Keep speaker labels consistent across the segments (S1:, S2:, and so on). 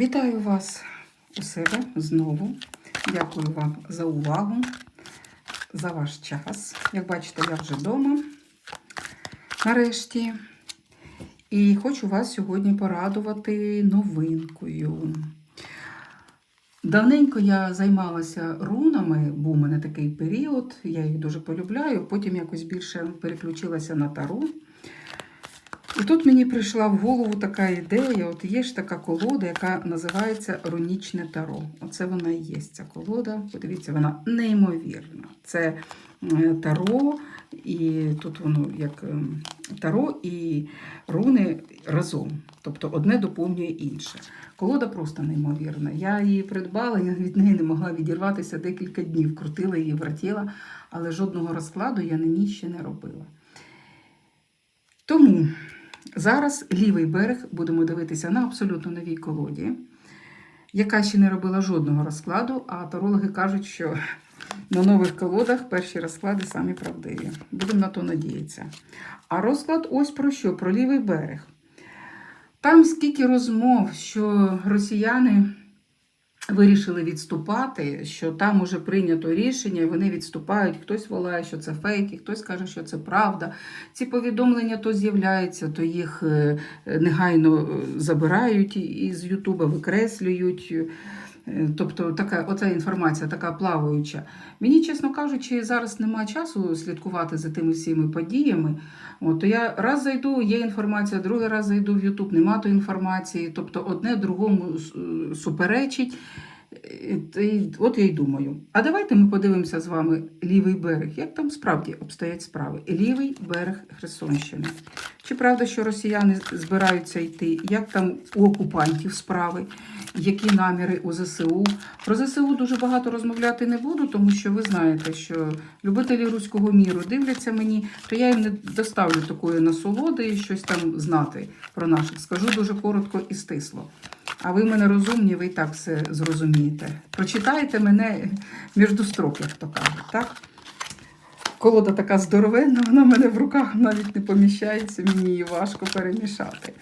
S1: Вітаю вас у себе знову. Дякую вам за увагу, за ваш час. Як бачите, я вже вдома нарешті. І хочу вас сьогодні порадувати новинкою. Давненько я займалася рунами, був у мене такий період, я їх дуже полюбляю. Потім якось більше переключилася на таро. І тут мені прийшла в голову така ідея: от є ж така колода, яка називається Рунічне таро. Оце вона і є ця колода. Подивіться, вона неймовірна. Це е, таро, і тут воно як ем, таро і руни разом. Тобто одне доповнює інше. Колода просто неймовірна. Я її придбала, я від неї не могла відірватися декілька днів. Крутила її, вертіла, але жодного розкладу я на ній ще не робила. Тому зараз лівий берег будемо дивитися на абсолютно новій колоді, яка ще не робила жодного розкладу, а тарологи кажуть, що на нових колодах перші розклади самі правдиві. Будемо на то надіятися. А розклад ось про що? Про лівий берег. Там скільки розмов, що росіяни вирішили відступати, що там уже прийнято рішення, і вони відступають. Хтось волає, що це фейки, хтось каже, що це правда. Ці повідомлення то з'являються, то їх е, негайно забирають забирають із Ютуба, викреслюють. Е, Тобто така оця інформація така плаваюча. Мені, чесно кажучи, зараз немає часу слідкувати за тими всіми подіями. От, то я раз зайду, є інформація, другий раз зайду в Ютуб, нема тої інформації. Тобто одне другому е, суперечить. От я й думаю. А давайте ми подивимося з вами лівий берег. Як там справді обстоять справи? Лівий берег Херсонщини. Чи правда, що росіяни збираються йти? Як там у окупантів справи? Які наміри у ЗСУ? Про ЗСУ дуже багато розмовляти не буду, тому що ви знаєте, що любителі руського міру дивляться мені, то я їм не доставлю такої насолоди, і щось там знати про наших. Скажу дуже коротко і стисло. А ви мене розумні, ви і так все зрозумієте. Прочитайте мене між строк, як то кажуть, так? Колода така здоровенна, вона в мене в руках навіть не поміщається, мені її важко перемішати.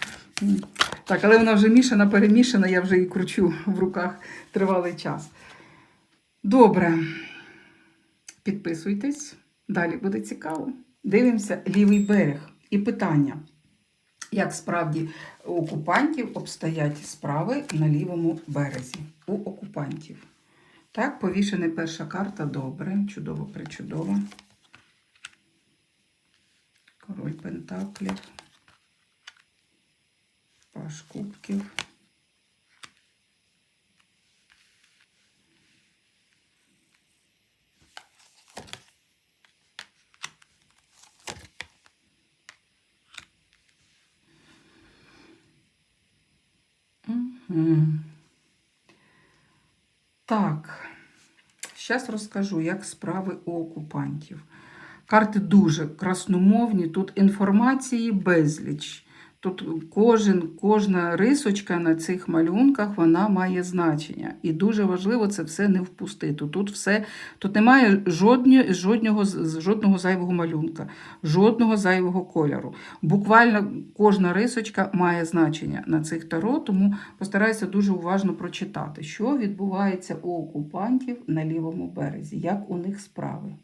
S1: Так, але вона вже мішана, перемішана, я вже її кручу в руках тривалий час. Добре. Підписуйтесь, далі буде цікаво. Дивимося лівий берег. І питання: як справді у окупантів обстоять справи на лівому березі? У окупантів. Так, повішена перша карта. Добре, чудово, причудово. Король Пентаклів. Паш кубків. Так, зараз розкажу, як справи у окупантів. Карти дуже красномовні, тут інформації безліч. Тут кожен, кожна рисочка на цих малюнках вона має значення. І дуже важливо це все не впустити. Тут все, тут немає жодні, жодного, жодного зайвого малюнка, жодного зайвого кольору. Буквально кожна рисочка має значення на цих таро, тому постарайся дуже уважно прочитати, що відбувається у окупантів на лівому березі, як у них справи.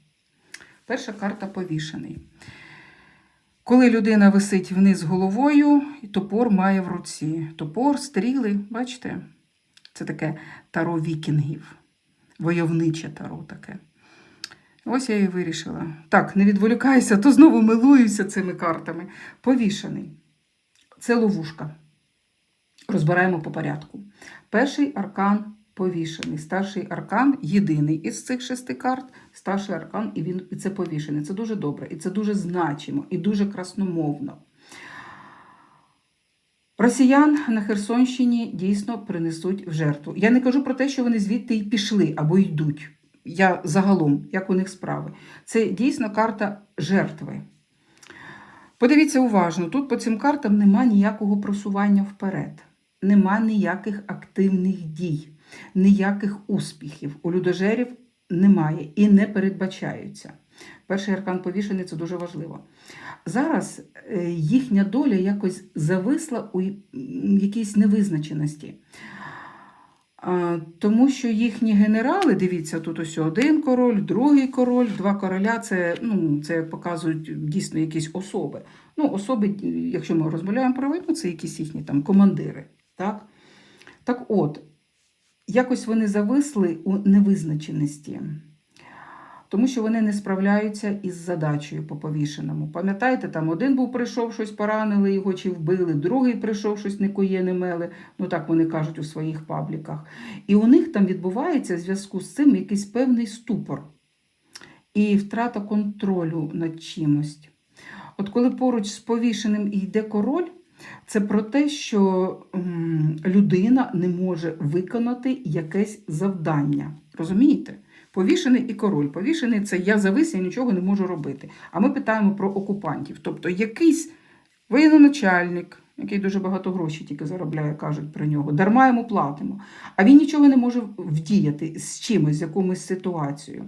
S1: Перша карта повішений. Коли людина висить вниз головою, топор має в руці. Топор, стріли, бачите? Це таке таро вікінгів, войовниче таро таке. Ось я і вирішила. Так, не відволікайся, то знову милуюся цими картами. Повішений. Це ловушка. Розбираємо по порядку. Перший аркан повішений. Старший аркан єдиний із цих шести карт. Старший аркан, і він і це повішений. Це дуже добре, і це дуже значимо, і дуже красномовно. Росіян на Херсонщині дійсно принесуть в жертву. Я не кажу про те, що вони звідти й пішли або йдуть. Я загалом, як у них справи. Це дійсно карта жертви. Подивіться уважно, тут по цим картам нема ніякого просування вперед, нема ніяких активних дій, ніяких успіхів. У людожерів немає і не передбачаються. Перший аркан повішений це дуже важливо. Зараз е, їхня доля якось зависла у якійсь невизначеності. Тому що їхні генерали, дивіться, тут ось один король, другий король, два короля це, ну, це показують дійсно якісь особи. Ну, особи, якщо ми розмовляємо про війну, це якісь їхні там командири. Так, так от, якось вони зависли у невизначеності. Тому що вони не справляються із задачею по повішеному. Пам'ятаєте, там один був прийшов, щось поранили його чи вбили, другий прийшов, щось не кує, не мели. Ну так вони кажуть у своїх пабліках. І у них там відбувається в зв'язку з цим якийсь певний ступор і втрата контролю над чимось. От коли поруч з повішеним йде король, це про те, що людина не може виконати якесь завдання. Розумієте? Повішений і король. Повішений це я завис, я нічого не можу робити. А ми питаємо про окупантів. Тобто якийсь воєноначальник, який дуже багато грошей тільки заробляє, кажуть про нього, дарма йому платимо. А він нічого не може вдіяти з чимось, з якомусь ситуацією.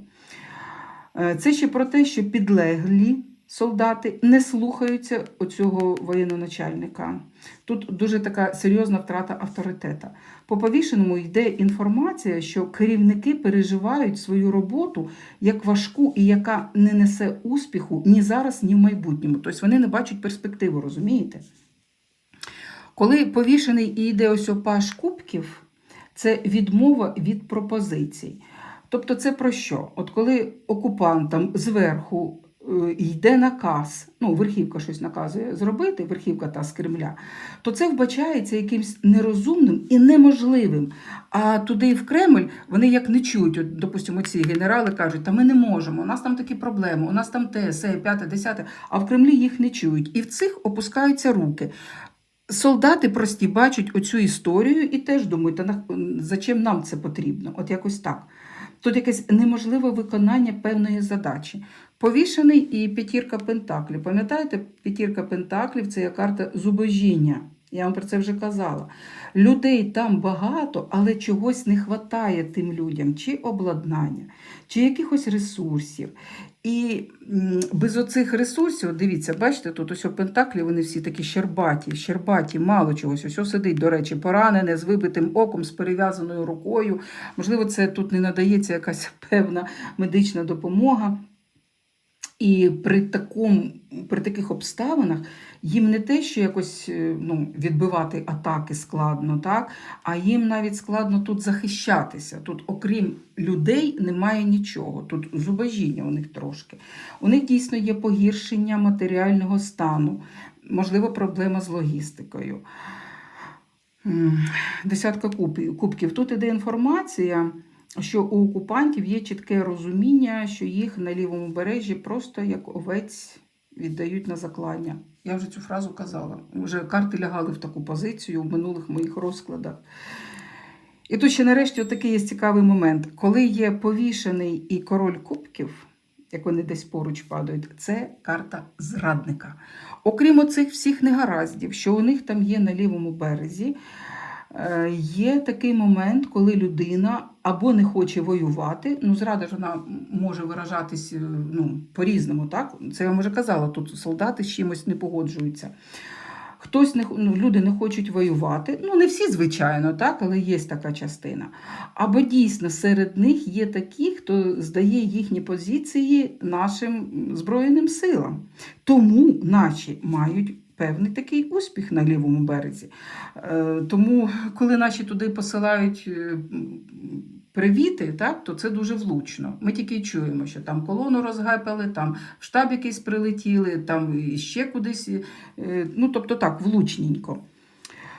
S1: Е, Це ще про те, що підлеглі солдати не слухаються оцього воєноначальника. Тут дуже така серйозна втрата авторитета. По повішеному йде інформація, що керівники переживають свою роботу як важку і яка не несе успіху ні зараз, ні в майбутньому. Тобто вони не бачать перспективу, розумієте? Коли повішений і йде ось опаш кубків, це відмова від пропозицій. Тобто, це про що? От коли окупантам зверху йде наказ, ну, верхівка щось наказує зробити, верхівка та з Кремля, то це вбачається якимсь нерозумним і неможливим. А туди в Кремль вони як не чують. От, допустимо, ці генерали кажуть, та ми не можемо, у нас там такі проблеми, у нас там те, се, п'яте, десяте, а в Кремлі їх не чують. І в цих опускаються руки. Солдати прості бачать оцю історію і теж думають, та зачем нам це потрібно? От якось так. Тут якесь неможливе виконання певної задачі. Повішений і п'ятірка пентаклів. Пам'ятаєте, п'ятірка пентаклів це є карта зубожіння. Я вам про це вже казала. Людей там багато, але чогось не вистачає тим людям, чи обладнання, чи якихось ресурсів. І без оцих ресурсів, дивіться, бачите, тут ось Пентаклі вони всі такі щербаті, щербаті, мало чогось. Ось ось сидить, до речі, поранене, з вибитим оком, з перев'язаною рукою. Можливо, це тут не надається якась певна медична допомога. І при, такому, при таких обставинах їм не те, що якось е, ну, відбивати атаки складно, так? а їм навіть складно тут захищатися. Тут, окрім людей, немає нічого. Тут зубожіння у них трошки. У них дійсно є погіршення матеріального стану, можливо, проблема з логістикою. Десятка кубків. Тут іде інформація, що у окупантів є чітке розуміння, що їх на лівому бережжі просто як овець віддають на заклання. Я вже цю фразу казала. Вже карти лягали в таку позицію в минулих моїх розкладах. І тут ще нарешті такий є цікавий момент. Коли є повішений і король кубків, як вони десь поруч падають, це карта зрадника. Окрім оцих всіх негараздів, що у них там є на лівому березі, є такий момент, коли людина або не хоче воювати. Ну, зрада ж вона може виражатись е, ну, по-різному, так? Це я вже казала, тут солдати з чимось не погоджуються. Хтось не ну, люди не хочуть воювати. Ну, не всі, звичайно, так, але є така частина. Або дійсно серед них є такі, хто здає їхні позиції нашим Збройним силам. Тому наші мають певний такий успіх на лівому березі. Е, Тому, коли наші туди посилають е, привіти, так, то це дуже влучно. Ми тільки чуємо, що там колону розгепали, там в штаб якийсь прилетіли, там ще кудись. е, Ну, тобто так, влучненько.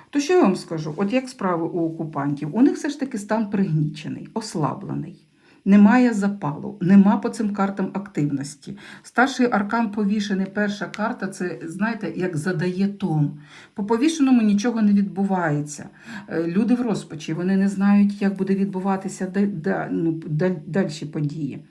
S1: То що я вам скажу? От як справи у окупантів? У них все ж таки стан пригнічений, ослаблений. Немає запалу, нема по цим картам активності. Старший аркан повішений, перша карта це, знаєте, як задає тон. По повішеному нічого не відбувається. Е, Люди в розпачі, вони не знають, як буде відбуватися ну, дальші події.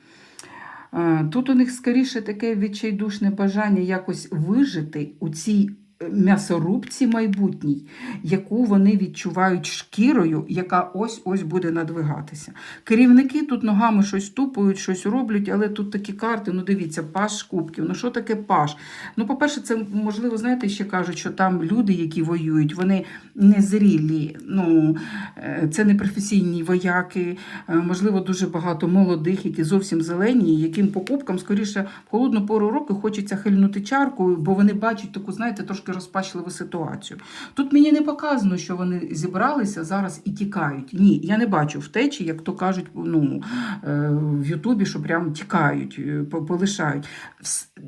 S1: Е, Тут у них скоріше таке відчайдушне бажання якось вижити у цій м'ясорубці майбутній, яку вони відчувають шкірою, яка ось-ось буде надвигатися. Керівники тут ногами щось тупають, щось роблять, але тут такі карти, ну дивіться, паш кубків. Ну що таке паш? Ну, по-перше, це можливо, знаєте, ще кажуть, що там люди, які воюють, вони незрілі. Ну, е, це не професійні вояки, е, можливо, дуже багато молодих, які зовсім зелені, яким покупкам, скоріше, в холодну пору року хочеться хильнути чарку, бо вони бачать таку, знаєте, трошки розпачливу ситуацію. Тут мені не показано, що вони зібралися зараз і тікають. Ні, я не бачу втечі, як то кажуть ну, е, в Ютубі, що прям тікають, е, полишають.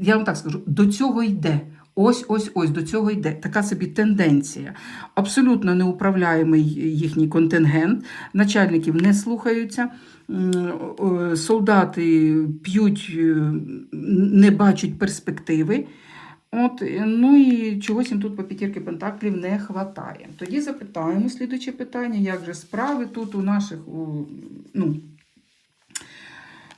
S1: Я вам так скажу, до цього йде. Ось, ось, ось до цього йде така собі тенденція. Абсолютно неуправляємий їхній контингент, начальників не слухаються. Солдати п'ють, е, не бачать перспективи. От, е, ну і чогось їм тут по п'ятірки пентаклів не хватає. Тоді запитаємо слідуче питання, як же справи тут у наших, у, ну,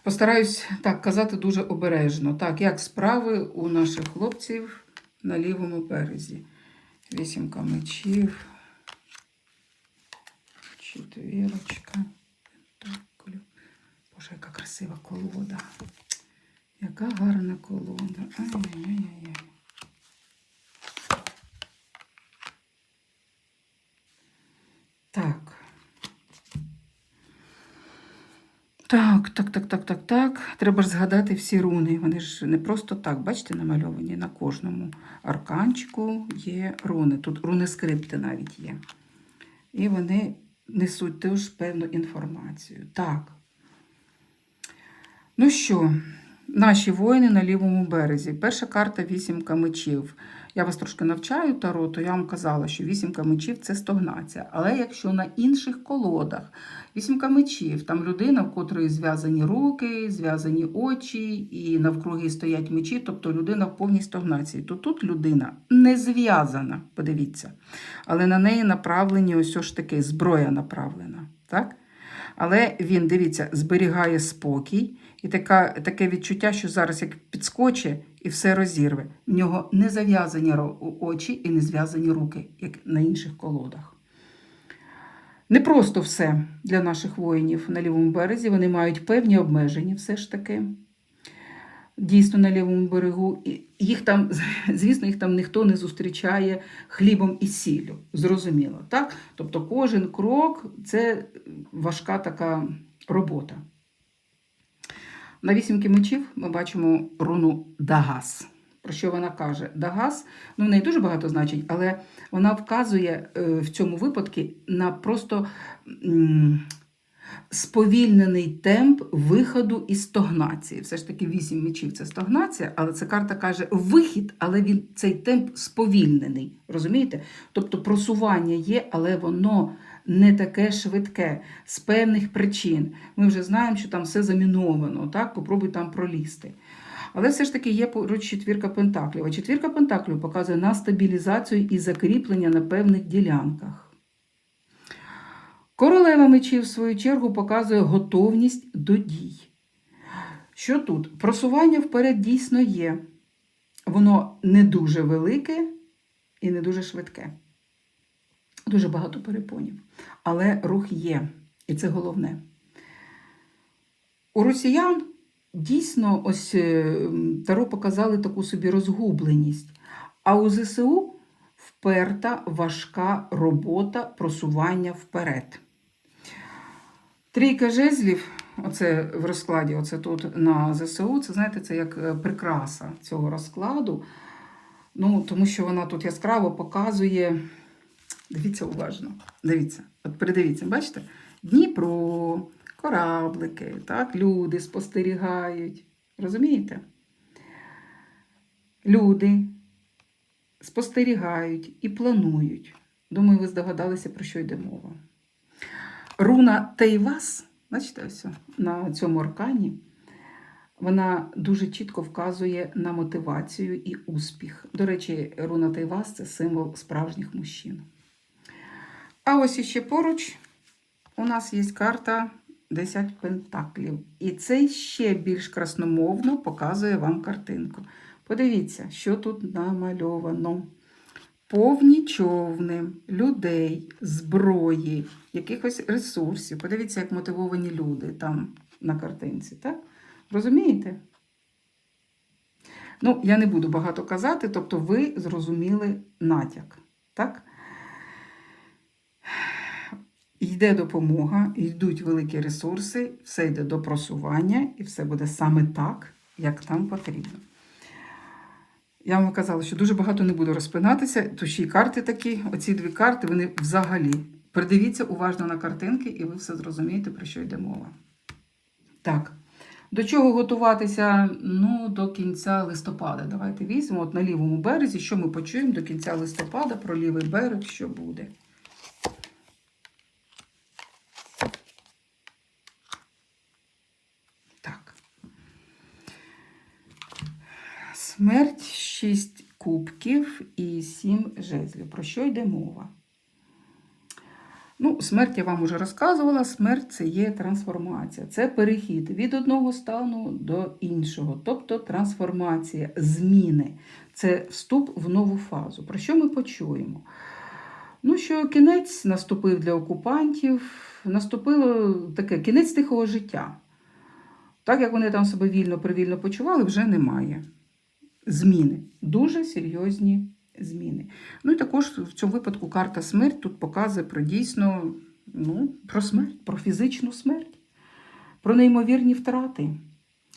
S1: постараюсь так казати дуже обережно. Так, як справи у наших хлопців на лівому березі. Вісімка мечів, четвірочка, пентаклів. Боже, яка красива колода. Яка гарна колода. Ай-яй-яй-яй. Так. Так, так, так, так, так, так. Треба ж згадати всі руни. Вони ж не просто так, бачите, намальовані на кожному арканчику є руни. Тут руни скрипти навіть є. І вони несуть теж певну інформацію. Так. Ну що, наші воїни на лівому березі. Перша карта вісімка мечів. Я вас трошки навчаю таро, то я вам казала, що вісімка мечів це стогнація. Але якщо на інших колодах вісімка мечів, там людина, в котрої зв'язані руки, зв'язані очі, і навкруги стоять мечі, тобто людина в повній стогнації, то тут людина не зв'язана, подивіться. Але на неї направлені ось ж таки зброя направлена. Так? Але він, дивіться, зберігає спокій, і така, таке відчуття, що зараз як підскоче і все розірве. В нього не зав'язані очі і не зв'язані руки, як на інших колодах. Не просто все для наших воїнів на лівому березі. Вони мають певні обмеження, все ж таки. Дійсно, на лівому берегу. Їх там, звісно, їх там ніхто не зустрічає хлібом і сіллю. Зрозуміло, так? Тобто кожен крок це важка така робота. На вісімки мечів ми бачимо руну Дагас. Про що вона каже? Дагас, ну в неї дуже багато значень, але вона вказує е, в цьому випадку на просто сповільнений темп виходу із стогнації. Все ж таки вісім мечів це стогнація, але ця карта каже вихід, але він цей темп сповільнений. Розумієте? Тобто просування є, але воно не таке швидке з певних причин. Ми вже знаємо, що там все заміновано. Так, попробуй там пролізти. Але все ж таки є поруч четвірка пентаклів. А четвірка пентаклів показує на стабілізацію і закріплення на певних ділянках. Королева мечів, в свою чергу, показує готовність до дій. Що тут? Просування вперед дійсно є. Воно не дуже велике і не дуже швидке. Дуже багато перепонів. Але рух є, і це головне. У росіян дійсно ось е, Таро показали таку собі розгубленість. А у ЗСУ вперта важка робота просування вперед. Трійка жезлів, оце в розкладі, оце тут на ЗСУ, це знаєте, це як е, прикраса цього розкладу. Ну, тому що вона тут яскраво показує. Дивіться уважно. Дивіться, от передивіться, бачите? Дніпро, кораблики, так, люди спостерігають. Розумієте? Люди спостерігають і планують. Думаю, ви здогадалися, про що йде мова. Руна Тейвас, бачите, ось на цьому аркані, вона дуже чітко вказує на мотивацію і успіх. До речі, руна Тейвас це символ справжніх мужчин. А ось іще поруч у нас є карта 10 пентаклів. І це ще більш красномовно показує вам картинку. Подивіться, що тут намальовано. повні човни, людей, зброї, якихось ресурсів. Подивіться, як мотивовані люди там на картинці, так? Розумієте? Ну, я не буду багато казати, тобто ви зрозуміли натяк, так? Йде допомога, йдуть великі ресурси, все йде до просування, і все буде саме так, як нам потрібно. Я вам казала, що дуже багато не буду розпинатися, то ще карти такі, оці дві карти, вони взагалі. Придивіться уважно на картинки, і ви все зрозумієте, про що йде мова. Так. До чого готуватися? Ну, до кінця листопада. Давайте візьмемо от на лівому березі, що ми почуємо до кінця листопада про лівий берег, що буде. Так. Смерть, шість кубків і сім жезлів. Про що йде мова? Ну, смерть я вам уже розказувала. Смерть це є трансформація. Це перехід від одного стану до іншого, тобто трансформація, зміни. Це вступ в нову фазу. Про що ми почуємо? Ну, що кінець наступив для окупантів, наступило таке кінець тихого життя. Так як вони там себе вільно привільно почували, вже немає. Зміни. Дуже серйозні зміни. Ну і також в цьому випадку карта смерть тут показує про дійсно ну, про смерть, про фізичну смерть, про неймовірні втрати.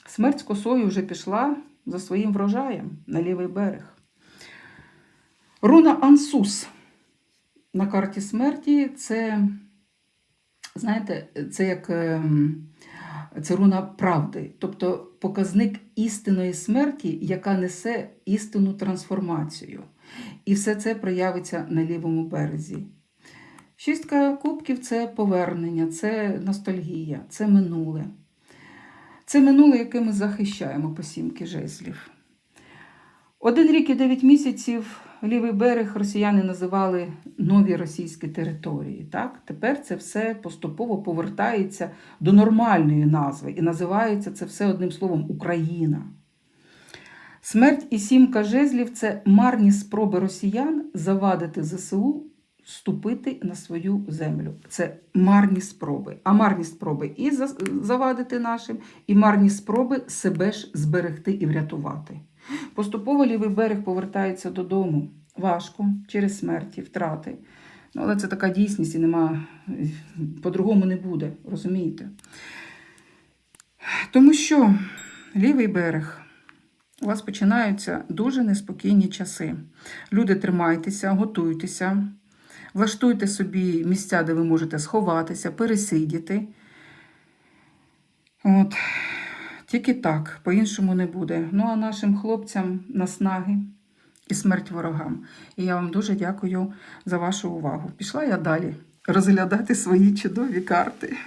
S1: Смерть з косою вже пішла за своїм врожаєм на лівий берег. Руна Ансус на карті смерті це, знаєте, це як ем, це руна правди, тобто показник істинної смерті, яка несе істинну трансформацію. І все це проявиться на лівому березі. Шістка кубків це повернення, це ностальгія, це минуле. Це минуле, яке ми захищаємо по сімки жезлів. Один рік і дев'ять місяців лівий берег росіяни називали нові російські території. Так? Тепер це все поступово повертається до нормальної назви і називається це все одним словом Україна. Смерть і сімка жезлів це марні спроби росіян завадити ЗСУ ступити на свою землю. Це марні спроби. А марні спроби і завадити нашим, і марні спроби себе ж зберегти і врятувати. Поступово лівий берег повертається додому. Важко через смерті, втрати. Ну, але це така дійсність і нема, по-другому не буде, розумієте? Тому що лівий берег у вас починаються дуже неспокійні часи. Люди, тримайтеся, готуйтеся, влаштуйте собі місця, де ви можете сховатися, пересидіти. От. Тільки так, по-іншому не буде. Ну а нашим хлопцям наснаги і смерть ворогам. І я вам дуже дякую за вашу увагу. Пішла я далі розглядати свої чудові карти.